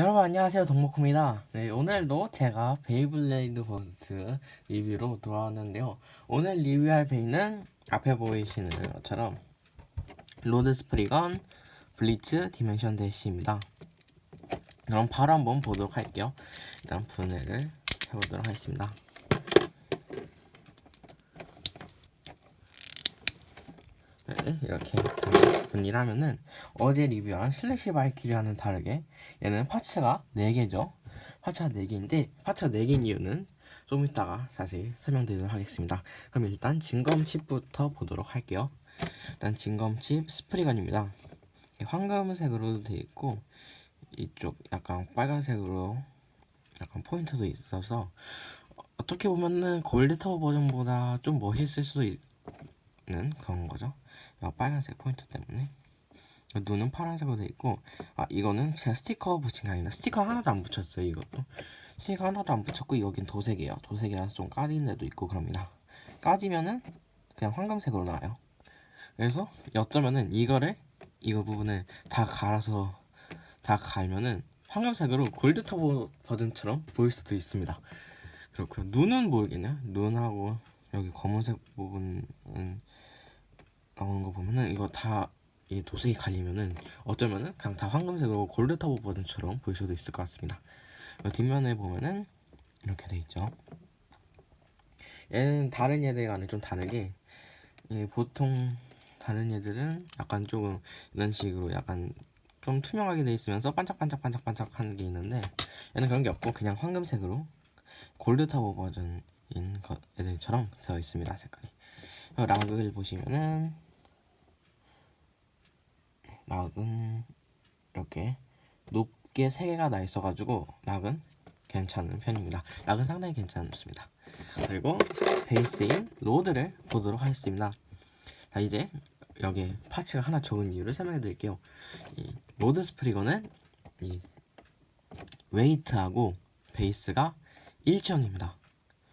여러분 안녕하세요. 동목입니다. 네 오늘도 제가 베이블레이드 버스 리뷰로 돌아왔는데요. 오늘 리뷰할 베이는 앞에 보이시는 것처럼 로드 스프리건 블리츠 디멘션 대시입니다. 그럼 바로 한번 보도록 할게요. 일단 분해를 해보도록 하겠습니다 네, 이렇게 분리하면은 어제 리뷰한 슬래시 바이키리와는 다르게 얘는 파츠가 4개죠. 파츠가 4개인데 파츠가 4개인 이유는 좀 이따가 자세히 설명드리도록 하겠습니다. 그럼 일단 진검칩부터 보도록 할게요. 일단 진검칩 스프리건입니다. 황금색으로 되어 있고 이쪽 약간 빨간색으로 약간 포인트도 있어서 어떻게 보면은 골드 터보 버전보다 좀 멋있을 수도 있는 그런 거죠. 이 빨간색 포인트 때문에? 눈은 파란색으로 돼 있고 아 이거는 제가 스티커 붙인 게 아니라 스티커 하나도 안 붙였어요 이것도. 스티커 하나도 안 붙였고 여긴 도색이에요. 도색이라서 좀 까진 데도 있고 그럽니다. 까지면은 그냥 황금색으로 나와요. 그래서 어쩌면은 이거를 이거 부분을 다 갈아서 다 갈면은 황금색으로 골드 터보 버전처럼 보일 수도 있습니다. 그렇고요. 눈은 모르겠네요 눈하고 여기 검은색 부분은 나오는 거 보면은 이거 다 이 도색이 갈리면은 어쩌면은 그냥 다 황금색으로 골드 터보 버전처럼 보일 수도 있을 것 같습니다. 뒷면에 보면은 이렇게 돼 있죠. 얘는 다른 얘들과는 좀 다르게 예, 보통 다른 얘들은 약간 조금 이런 식으로 약간 좀 투명하게 돼 있으면서 반짝반짝반짝반짝하는 게 있는데 얘는 그런 게 없고 그냥 황금색으로 골드 터보 버전인 애들처럼 되어 있습니다 색깔이. 락을 보시면은 락은 이렇게 높게 3개가 나 있어가지고 락은 괜찮은 편입니다. 락은 상당히 괜찮습니다. 그리고 베이스인 로드를 보도록 하겠습니다. 자 이제 여기 파츠가 하나 적은 이유를 설명해 드릴게요. 이 로드 스프리거는 이 웨이트하고 베이스가 일정입니다.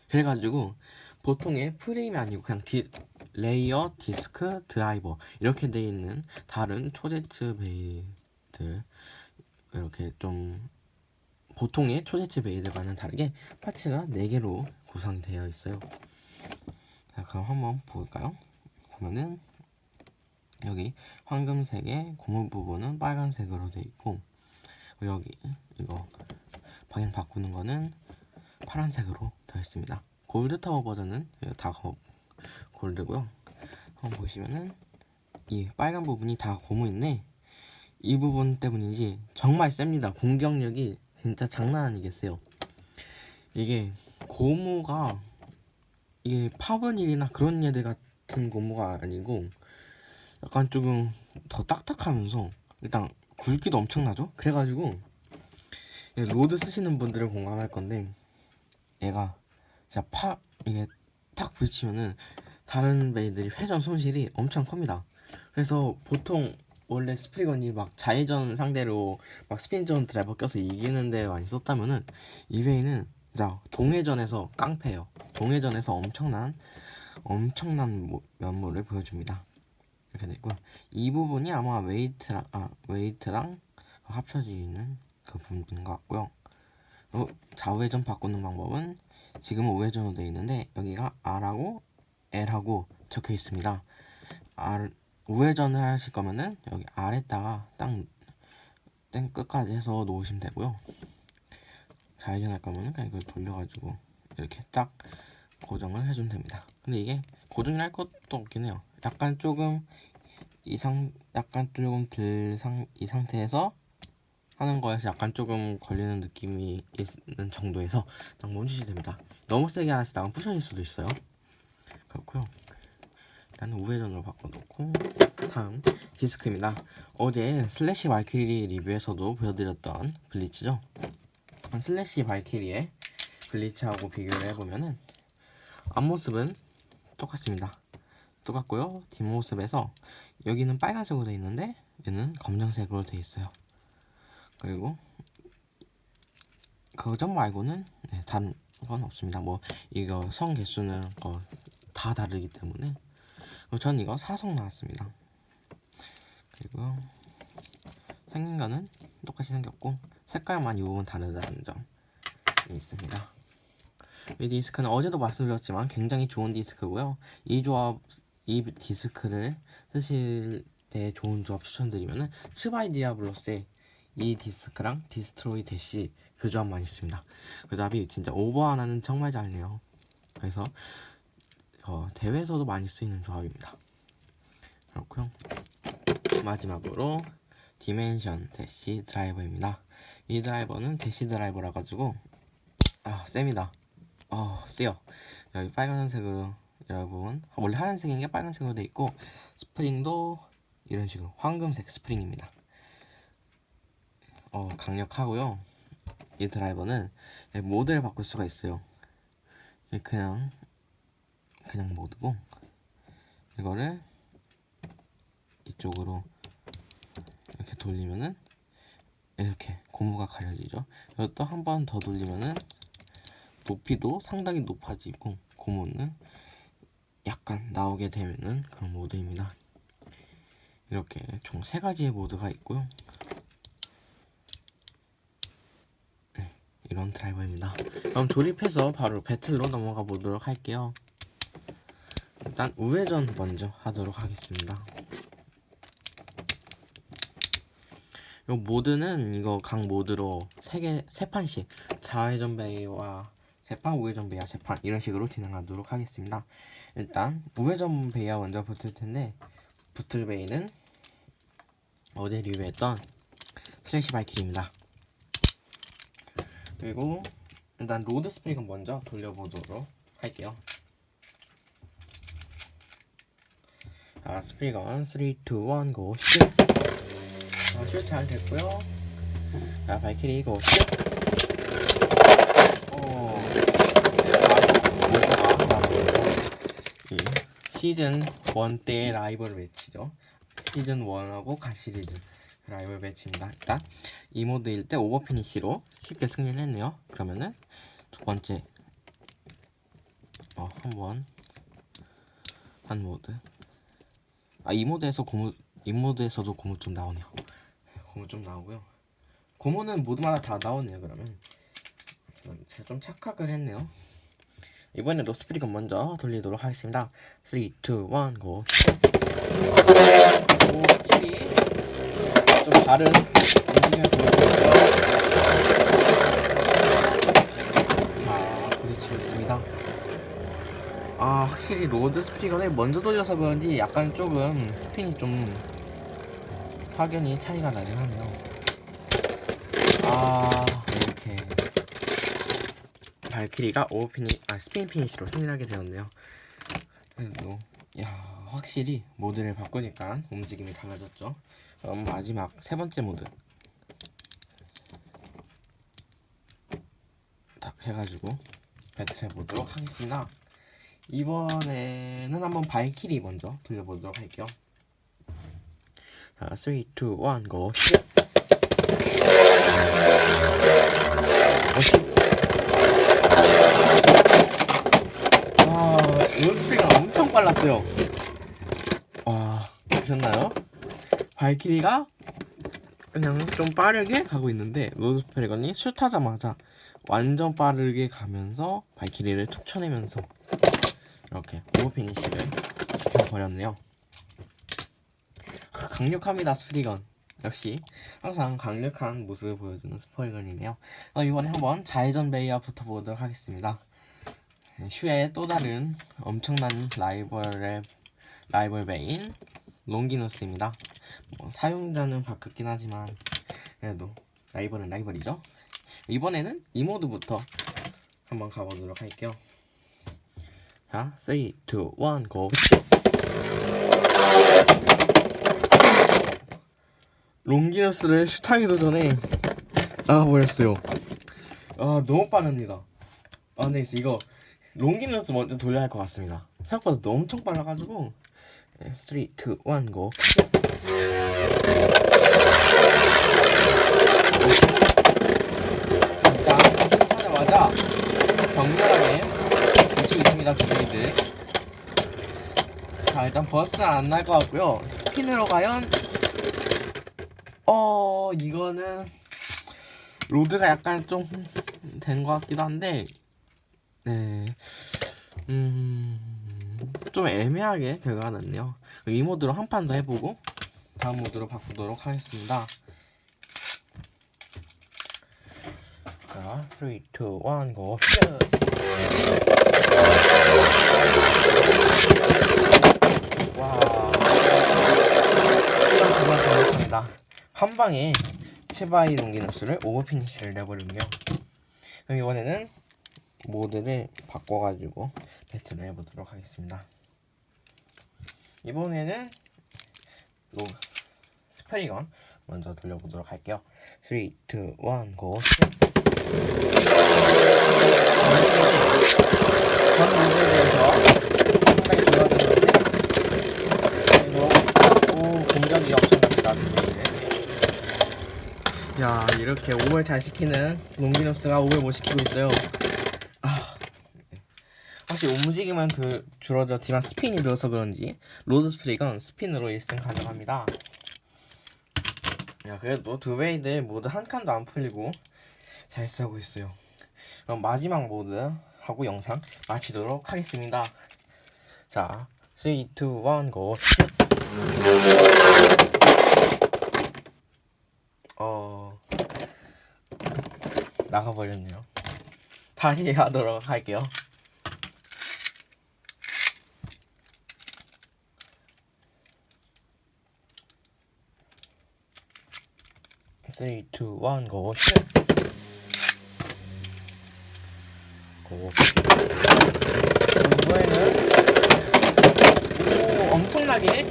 그래가지고 보통의 프레임이 아니고 그냥 디, 레이어, 디스크, 드라이버 이렇게 돼 있는 다른 초제츠 베이들 이렇게 좀 보통의 초제츠 베이들과는 다르게 파츠가 4개로 구성이 되어 있어요. 자, 그럼 한번 볼까요? 보면은 여기 황금색의 고무 부분은 빨간색으로 되어 있고 여기 이거 방향 바꾸는 거는 파란색으로 되어 있습니다. 골드 타워 버전은 다 골드고요. 한번 보시면은 이 빨간 부분이 다 고무인데 이 부분 때문인지 정말 셉니다. 공격력이 진짜 장난 아니겠어요. 이게 고무가 이게 파버닐이나 그런 얘들 같은 고무가 아니고 약간 조금 더 딱딱하면서 일단 굵기도 엄청나죠? 그래가지고 로드 쓰시는 분들은 공감할 건데 얘가 진짜 파 이게 딱 부딪히면은 다른 베이들이 회전 손실이 엄청 큽니다. 그래서 보통 원래 스프리건이 막 좌회전 상대로 막 스핀전 드라이버 껴서 이기는데 많이 썼다면은 이 베이는 자 동회전에서 깡패예요. 동회전에서 엄청난 엄청난 면모를 보여줍니다. 이렇게 되고 이 부분이 아마 웨이트랑 아 웨이트랑 합쳐지는 그 부분인 것 같고요. 좌우회전 바꾸는 방법은 지금은 우회전으로 되어 있는데 여기가 R하고 L하고 적혀 있습니다. R 우회전을 하실 거면은 여기 R에다가 땅 땡 끝까지 해서 놓으시면 되고요. 좌회전 할 거면은 그냥 이걸 돌려가지고 이렇게 딱 고정을 해주면 됩니다. 근데 이게 고정을 할 것도 없긴 해요. 약간 조금 이상 약간 조금 들상 이 상태에서 하는 거에서 약간 조금 걸리는 느낌이 있는 정도에서 딱 멈추시면 됩니다. 너무 세게 하시다가 부셔질 수도 있어요. 그렇고요. 일단 우회전으로 바꿔놓고 다음 디스크입니다. 어제 슬래시 발키리 리뷰에서도 보여드렸던 블리츠죠. 슬래시 발키리의 블리츠하고 비교를 해보면은 앞모습은 똑같습니다. 똑같고요. 뒷모습에서 여기는 빨간색으로 되어 있는데 얘는 검정색으로 되어 있어요. 그리고 그점 말고는 네, 단건 없습니다. 뭐 이거 성 개수는 다 다르기 때문에 전 이거 사성 나왔습니다. 그리고 생긴 거는 똑같이 생겼고 색깔만 이 부분 다르다는 점이 있습니다. 이 디스크는 어제도 말씀드렸지만 굉장히 좋은 디스크고요. 이 조합, 이 디스크를 쓰실 때 좋은 조합 추천드리면은 스바이 디아블로스의 이 디스크랑 디스트로이 대시 그 조합만 있습니다. 그 조합이 진짜 오버 하나는 정말 잘 내요. 그래서 어, 대회에서도 많이 쓰이는 조합입니다. 그렇고요. 마지막으로 디멘션 대시 드라이버입니다. 이 드라이버는 대시 드라이버라 가지고 아 셉니다. 어 세요. 여기 빨간색으로 여러분 원래 하얀색인 게 빨간색으로 돼 있고 스프링도 이런 식으로 황금색 스프링입니다. 어 강력하고요. 이 드라이버는 모드를 바꿀 수가 있어요. 그냥 그냥 모드고 이거를 이쪽으로 이렇게 돌리면은 이렇게 고무가 가려지죠. 이것도 한 번 더 돌리면은 높이도 상당히 높아지고 고무는 약간 나오게 되면은 그런 모드입니다. 이렇게 총 세 가지의 모드가 있고요. 네, 이런 드라이버입니다. 그럼 조립해서 바로 배틀로 넘어가 보도록 할게요. 일단 우회전 먼저 하도록 하겠습니다. 요 모드는 이거 각 모드로 세개세 판씩 좌회전 베이와 세판 우회전 베이와 세판 이런 식으로 진행하도록 하겠습니다. 일단 우회전 베이와 먼저 붙을 텐데 붙을 베이는 어제 리뷰했던 슬래시 바이킬입니다. 그리고 일단 로드 스프링은 먼저 돌려보도록 할게요. 자, 스프링은 3, 2, 1, 고, 슛! 어, 슛잘 됐고요. 자, 발키리 고, 슛! 어, 시즌 1 때의 라이벌 매치죠. 시즌 1하고 가 시리즈 라이벌 매치입니다. 일단 이 모드일 때 오버 피니시로 쉽게 승리를 했네요. 그러면은 두 번째 어 한번 한 모드 아 이 모드에서 고무 이 모드에서도 고무 좀 나오네요. 고무 좀 나오고요. 고무는 모드마다 다 나오네요. 그러면 제가 좀 착각을 했네요. 이번에 로스프리건 먼저 돌리도록 하겠습니다. 3, 2, 1, 고! 오, 확실히 좀 다른 움직임을 보여주고요. 자, 부딪히고 있습니다. 아, 확실히 로드 스피건을 먼저 돌려서 그런지 약간 조금 스핀이 좀 확연히 차이가 나긴 하네요. 아, 이렇게. 발키리가 오버피니 아 스피인 피니시로 승리하게 되었네요. 그래도 야 확실히 모드를 바꾸니까 움직임이 달라졌죠. 그럼 마지막 세 번째 모드 딱 해가지고 배틀해 보도록 하겠습니다. 이번에는 한번 발키리 먼저 돌려보도록 할게요. 자, 3, 2, 1, 고! 와, 로드스피가 엄청 빨랐어요. 와, 보셨나요? 발키리가 그냥 좀 빠르게 가고 있는데 로드스피건이 슛하자마자 완전 빠르게 가면서 발키리를 툭 쳐내면서 이렇게 오버 피니시를 시켜버렸네요. 크, 강력합니다, 스프리건. 역시 항상 강력한 모습을 보여주는 스포이건이네요. 어, 이번에 한번 좌회전 베이와 붙어보도록 하겠습니다. 네, 슈의 또 다른 엄청난 라이벌의 라이벌 베인 롱기노스입니다. 뭐, 사용자는 바뀌었긴 하지만 그래도 라이벌은 라이벌이죠. 이번에는 이 모드부터 한번 가보도록 할게요. 자, 3, 2, 1, 고! 롱기노스를 슛하기도 전에 나가버렸어요. 아, 너무 빠릅니다. 아, 네, 이거 롱기너스 먼저 돌려야 할 것 같습니다. 생각보다 너무 엄청 빨라가지고 3, 2, 1, 고! 일단 하자마자 격렬하게 붙이고 있습니다, 주둥이들. 자, 일단 버스 안 날 것 같고요. 스핀으로 과연 어, 이거는 로드가 약간 좀 된 것 같기도 한데 네. 음, 좀 애매하게 결과가 났네요. 이 모드로 한 판 더 해보고 다음 모드로 바꾸도록 하겠습니다. 자, 3, 2, 1, go. 와. 정말 잘했습니다. 한 방에 치바이 롱기너스를 오버피니시를 내버리며 그럼 이번에는 모드를 바꿔가지고 배틀을 해보도록 하겠습니다. 이번에는 로 스프리건 먼저 돌려보도록 할게요. 3, 2, 1, go. 전 모드에 대해서 상당히 좋아하는데 그리고 오 공격이 엄청납니다. 야 이렇게 5을 잘 시키는 롱기너스가 5을 못 시키고 있어요. 아, 네. 확실히 움직임은 들, 줄어졌지만 스핀이 늘어서 그런지 로드 스프리건 스핀으로 1승 가능합니다. 야 그래도 두 베이들 모두 한 칸도 안 풀리고 잘 쓰고 있어요. 그럼 마지막 모드 하고 영상 마치도록 하겠습니다. 자, 3, 2, 1, go. 나가버렸네요. 다시 하도록 할게요. Three, go. 고. 이번에는 오 엄청나게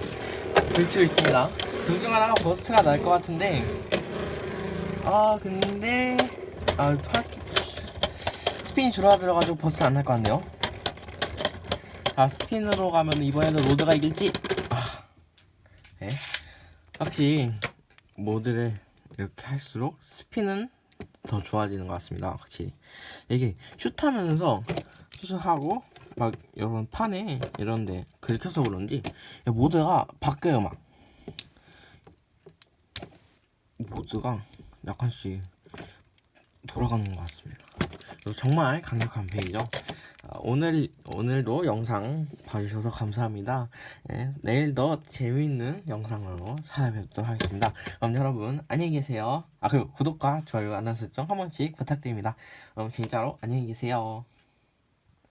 불치고 있습니다. 둘 중 하나가 버스가 날 것 같은데 아 근데 아 차- 스핀이 줄어들어가지고 버스 안 날 것 같네요. 아 스핀으로 가면 이번에는 로드가 이길지 아 네. 확실히 모드를 이렇게 할수록 스핀은 더 좋아지는 것 같습니다. 확실히 이게 슛하면서 슛하고 막 이런 판에 이런데 긁혀서 그런지 모드가 바뀌어요 막 모드가 약간씩 돌아가는 것 같습니다. 정말 강력한 페이죠. 아, 오늘 오늘도 영상 봐주셔서 감사합니다. 예, 내일 더 재미있는 영상으로 찾아뵙도록 하겠습니다. 그럼 여러분 안녕히 계세요. 아 그리고 구독과 좋아요 알람 설정 한 번씩 부탁드립니다. 그럼 진짜로 안녕히 계세요.